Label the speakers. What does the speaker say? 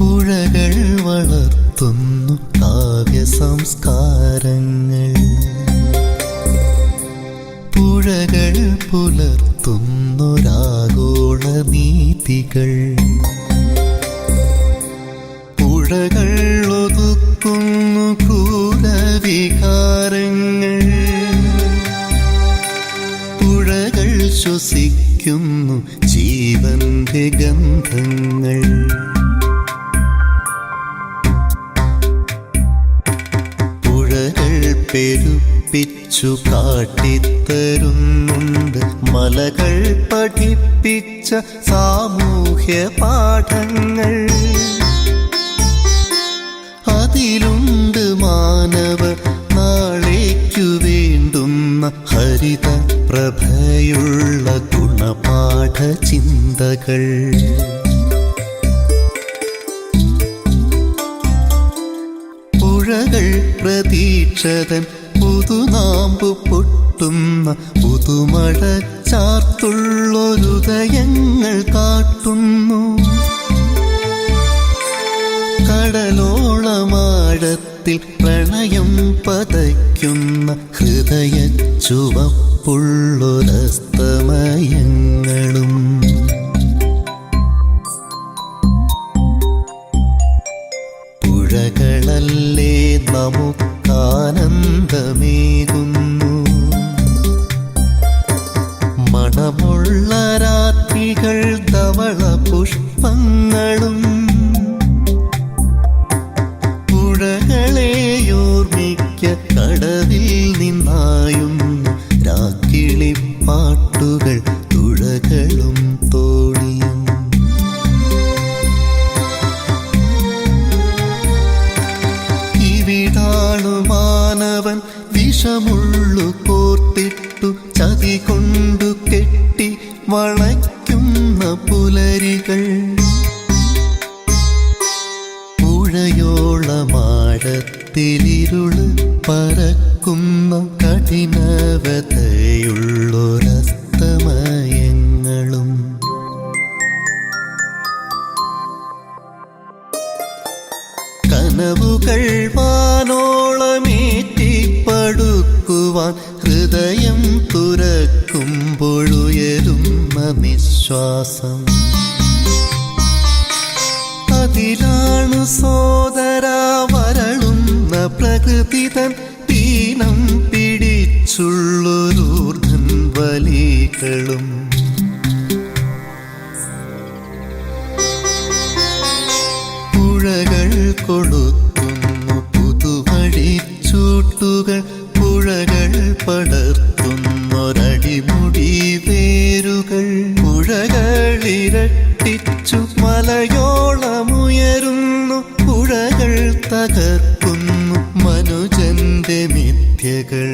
Speaker 1: പുഴകൾ വളർത്തുന്നു കാവ്യ സംസ്കാരങ്ങൾ. പുഴകൾ പുലർത്തുന്നൊരാഗോള നീതികൾ. പുഴകൾ ഒതുക്കുന്നു ക്രൂരവികാരങ്ങൾ. പുഴകൾ ശ്വസിക്കുന്നു ജീവന്റെ ഗന്ധങ്ങൾ. പെരുപ്പിച്ചു കാട്ടിത്തരുന്നുണ്ട്. മലകൾ പഠിപ്പിച്ച സാമൂഹ്യ പാഠങ്ങൾ. അതിലുണ്ട് മാനവ നാളേക്കു വേണ്ടുന്ന ഹരിത പ്രഭയുള്ള ഗുണപാഠ ചിന്തകൾ പുഴകൾ പ്രതീക്ഷതൻ പുതുനാമ്പു പൊട്ടുന്ന പുതുമഴ ചാർത്തുള്ളൊരുദയങ്ങൾ കാട്ടുന്നു. കടലോളമാഴത്തിൽ പ്രണയം പതയ്ക്കുന്ന ഹൃദയ ചുവപ്പുള്ളൊരസ്തമയങ്ങളും പുഷ്പങ്ങളും പുഴകളെ ഓർമ്മിക്ക കടവിൽ നിന്നായും രാക്കിളിപ്പാട്ടുകൾ തുഴകളും തോണിയും ഇവിടാണു മാനവൻ വിഷമുള്ളു കോർത്തിട്ടു ചതി കൊണ്ടു കെട്ടി വളയ്ക്കുന്ന പുലരികൾ പുഴയോളമാഴത്തിലിരുള് പരക്കുന്ന കഠിനവതയുള്ളൊരസ്തമയങ്ങളും കനവുകൾ വാനോളമേറ്റിപ്പടുക്കുവാൻ ഹൃദയം തുറക്കുമ്പോഴുയരുന്ന നിശ്വാസം. അതിലാണു സോദര വരളുന്ന പ്രകൃതി തൻ തീനം പിടിച്ചുള്ളൊരൂർധൻ വലികളും. പുഴകൾ പുതുവഴി ചൂട്ടുകൾ പുഴകൾ പടർത്തുന്നൊരടിമുടി ഇരട്ടിച്ചു മലയോളമുയരുന്നു പുഴകൾ തകർക്കുന്നു മനുജന്റെ മിഥ്യകൾ.